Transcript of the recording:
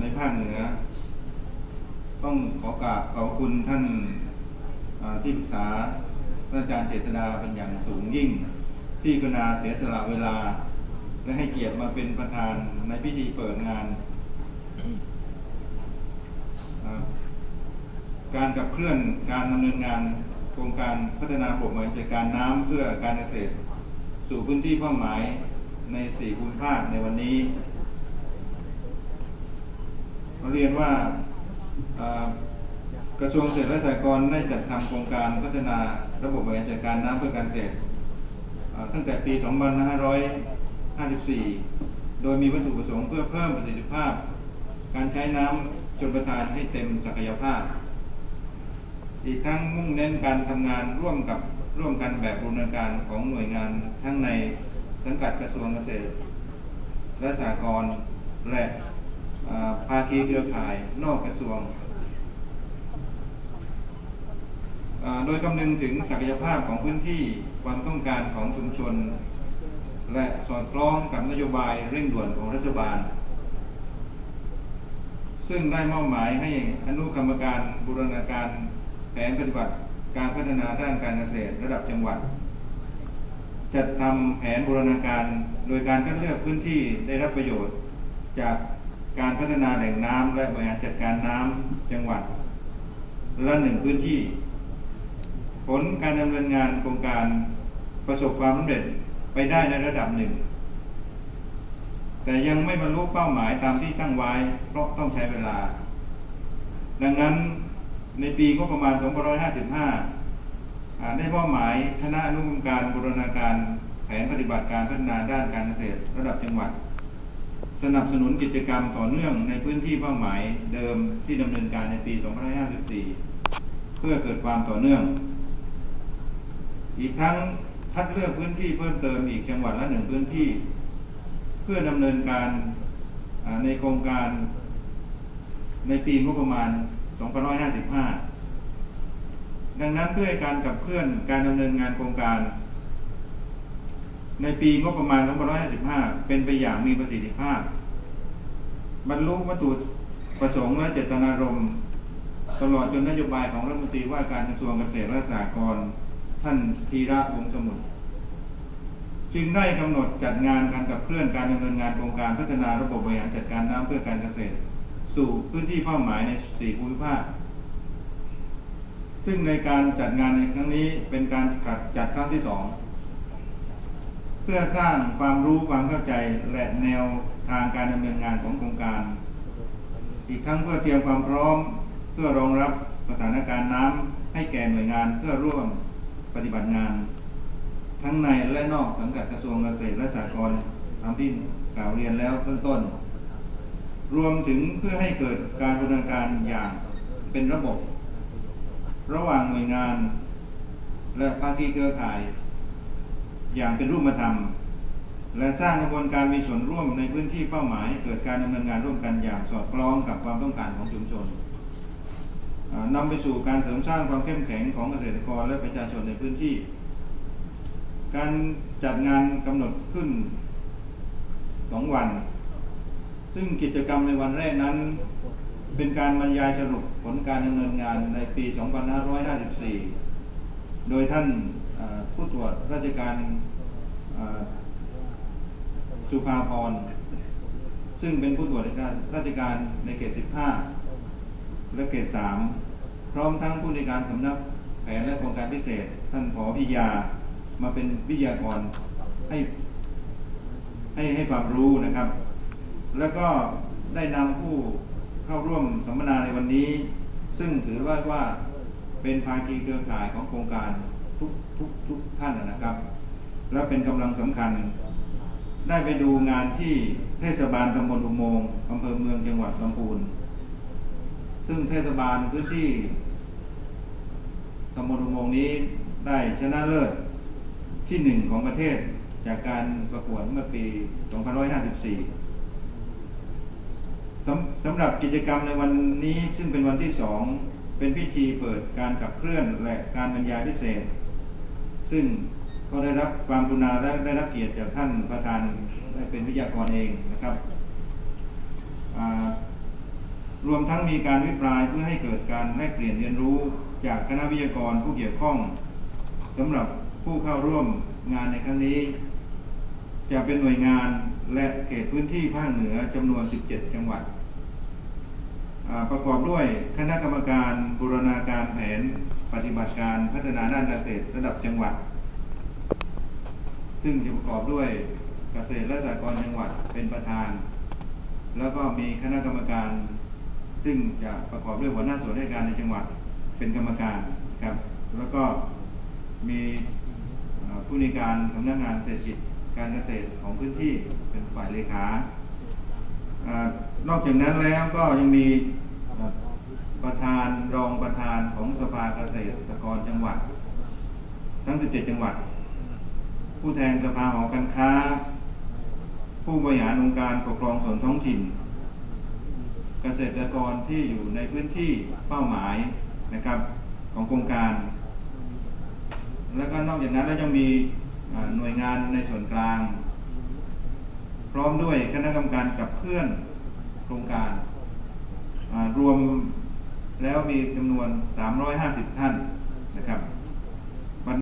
ในภาคเหนือ ต้องขอกราบขอบคุณท่านที่ปรึกษาท่านอาจารย์เจษดาเป็นอย่างสูงยิ่ง ที่กรุณาเสียสละเวลา และให้เกียรติมาเป็นประธานในพิธีเปิดงาน การกับเคลื่อนการดำเนินงานโครงการพัฒนาระบบบบริหารจัดการน้ำเพื่อการเกษตร สู่พื้นที่เป้าหมายในสี่ภูมิภาคในวันนี้ เราเรียนว่ากระทรวงเกษตรและสหกรณ์ได้จัดทำโครงการพัฒนาระบบบริหารจัดการน้ำเพื่อการเกษตรตั้งแต่ปี 2554 โดยมีวัตถุประสงค์เพื่อเพิ่มประสิทธิภาพ การใช้น้ำชนประทานให้เต็มศักยภาพ อีกทั้งมุ่งเน้นการทำงานร่วมกับร่วมกันแบบบูรณาการของหน่วยงานทั้งในสังกัดกระทรวงเกษตร และสหกรณ์และ คีเครือข่ายนอกกระทรวง โดยคำนึงถึงศักยภาพของพื้นที่ความต้องการของชุมชน และสอดคล้องกับนโยบายเร่งด่วนของรัฐบาล ซึ่งได้มอบหมายให้อนุกรรมการบูรณาการแผนปฏิบัติการพัฒนาด้านการเกษตรระดับจังหวัด จัดทำแผนบูรณาการโดยการคัดเลือกพื้นที่ได้รับประโยชน์จาก การพัฒนาแหล่งน้ำและบริหารจัดการน้ำจังหวัดละหนึ่งพื้นที่ ผลการดำเนินงานโครงการประสบความสำเร็จไปได้ในระดับหนึ่ง แต่ยังไม่บรรลุเป้าหมายตามที่ตั้งไว้ เพราะต้องใช้เวลา ดังนั้นในปีงบประมาณ 2555 ได้มอบหมายคณะอนุกรรมการบูรณาการแผนปฏิบัติการพัฒนาด้านการเกษตรระดับจังหวัด สนับสนุนกิจกรรมต่อเนื่องในพื้นที่เป้าหมายเดิมที่ดำเนินการในปี 2554 เพื่อเกิดความต่อเนื่อง อีกทั้งคัดเลือกพื้นที่เพิ่มเติมอีกจังหวัดละหนึ่งพื้นที่ เพื่อดำเนินการในโครงการในปีงบประมาณ 2555 ดังนั้นเพื่อการขับเคลื่อนการดำเนินงานโครงการ ในปีงบประมาณ 2555 เป็นไปอย่างมีประสิทธิภาพ บรรลุวัตถุประสงค์และเจตนารมณ์ ตลอดจนนโยบายของรัฐมนตรีว่าการกระทรวงเกษตรและสหกรณ์ท่านธีระวงสมุทรจึงได้กำหนดจัดงานการกับเคลื่อนการดำเนินงานโครงการพัฒนาระบบบริหารจัดการน้ำเพื่อการเกษตร สู่พื้นที่เป้าหมายในสี่ภูมิภาค ซึ่งในการจัดงานในครั้งนี้เป็นการจัดครั้งที่สอง พื่อสร้างความรู้ความเข้าใจและแนวทางการดำเนินงานของโครงการ อีกทั้งเพื่อเตรียมความพร้อม เพื่อรองรับสถานการณ์น้ำให้แก่หน่วยงานเพื่อร่วมปฏิบัติงาน ทั้งในและนอกสังกัดกระทรวงเกษตรและสหกรณ์ตามที่กล่าวเรียนแล้วเบื้องต้น รวมถึงเพื่อให้เกิดการบูรณาการอย่างเป็นระบบ ระหว่างหน่วยงาน และภาคีเครือข่าย อย่างเป็นรูปธรรม และสร้างกระบวนการมีส่วนร่วมในพื้นที่เป้าหมาย เกิดการดำเนินงานร่วมกันอย่างสอดคล้องกับความต้องการของชุมชนอ่านำไปสู่การเสริมสร้างความเข้มแข็งของเกษตรกรและประชาชนในพื้นที่ การจัดงานกำหนดขึ้นสองวัน ซึ่งกิจกรรมในวันแรกนั้น เป็นการบรรยายสรุปผลการดำเนินงานในปี 2554 โดยท่าน ผู้ตรวจราชการสุภาพร ซึ่งเป็นผู้ตรวจราชการราชการในเขต 15 และเขต 3 พร้อมทั้งผู้ในการสำนักแผนและโครงการพิเศษ ท่านผอพิยา มาเป็นวิทยากรให้ให้ให้ความรู้นะครับ แล้วก็ได้นำผู้เข้าร่วมสัมมนาในวันนี้ ซึ่งถือว่าว่าเป็นภาคีเครือข่ายของโครงการ ทุกทุกทุกท่านนะครับ และเป็นกำลังสำคัญ ได้ไปดูงานที่เทศบาลตำบลอุโมงค์อำเภอเมืองจังหวัดลำพูน ซึ่งเทศบาลพื้นที่ตำบลอุโมงค์นี้ได้ชนะเลิศที่หนึ่งของประเทศจากการประกวดเมื่อปี 2554สำสำหรับกิจกรรมในวันนี้ซึ่งเป็นวันที่สองเป็นพิธีเปิดการขับเคลื่อนและการบรรยายพิเศษ ซึ่งก็ได้รับความกรุณาและได้รับเกียรติจากท่านประธานได้เป็นวิทยากรเองนะครับ รวมทั้งมีการวิปรายเพื่อให้เกิดการแลกเปลี่ยนเรียนรู้จากคณะวิทยากรผู้เกี่ยวข้องสำหรับผู้เข้าร่วมงานในครั้งนี้ จะเป็นหน่วยงานและเขตพื้นที่ภาคเหนือจำนวน 17 จังหวัด ประกอบด้วยคณะกรรมการบูรณาการแผน ปฏิบัติการพัฒนาด้านเกษตรระดับจังหวัด ซึ่งจะประกอบด้วยเกษตรและสหกรณ์จังหวัดเป็นประธาน แล้วก็มีคณะกรรมการ ซึ่งจะประกอบด้วยหัวหน้าส่วนราชการในจังหวัดเป็นกรรมการครับ แล้วก็มีผู้ในการสำนักงานเศรษฐกิจการเกษตรของพื้นที่เป็นฝ่ายเลขานอกจากนั้นแล้วก็ยังมี ประธานรองประธานของสภาเกษตรกรจังหวัด ทั้ง 17 จังหวัด ผู้แทนสภาหอการค้า ผู้บริหารองค์การปกครองส่วนท้องถิ่น เกษตรกรที่อยู่ในพื้นที่เป้าหมายนะครับของโครงการ แล้วก็นอกจากนั้นแล้วยังมีหน่วยงานในส่วนกลาง พร้อมด้วยคณะกรรมการกับเคลื่อนโครงการรวม แล้วมีจำนวน 350 ท่านนะครับ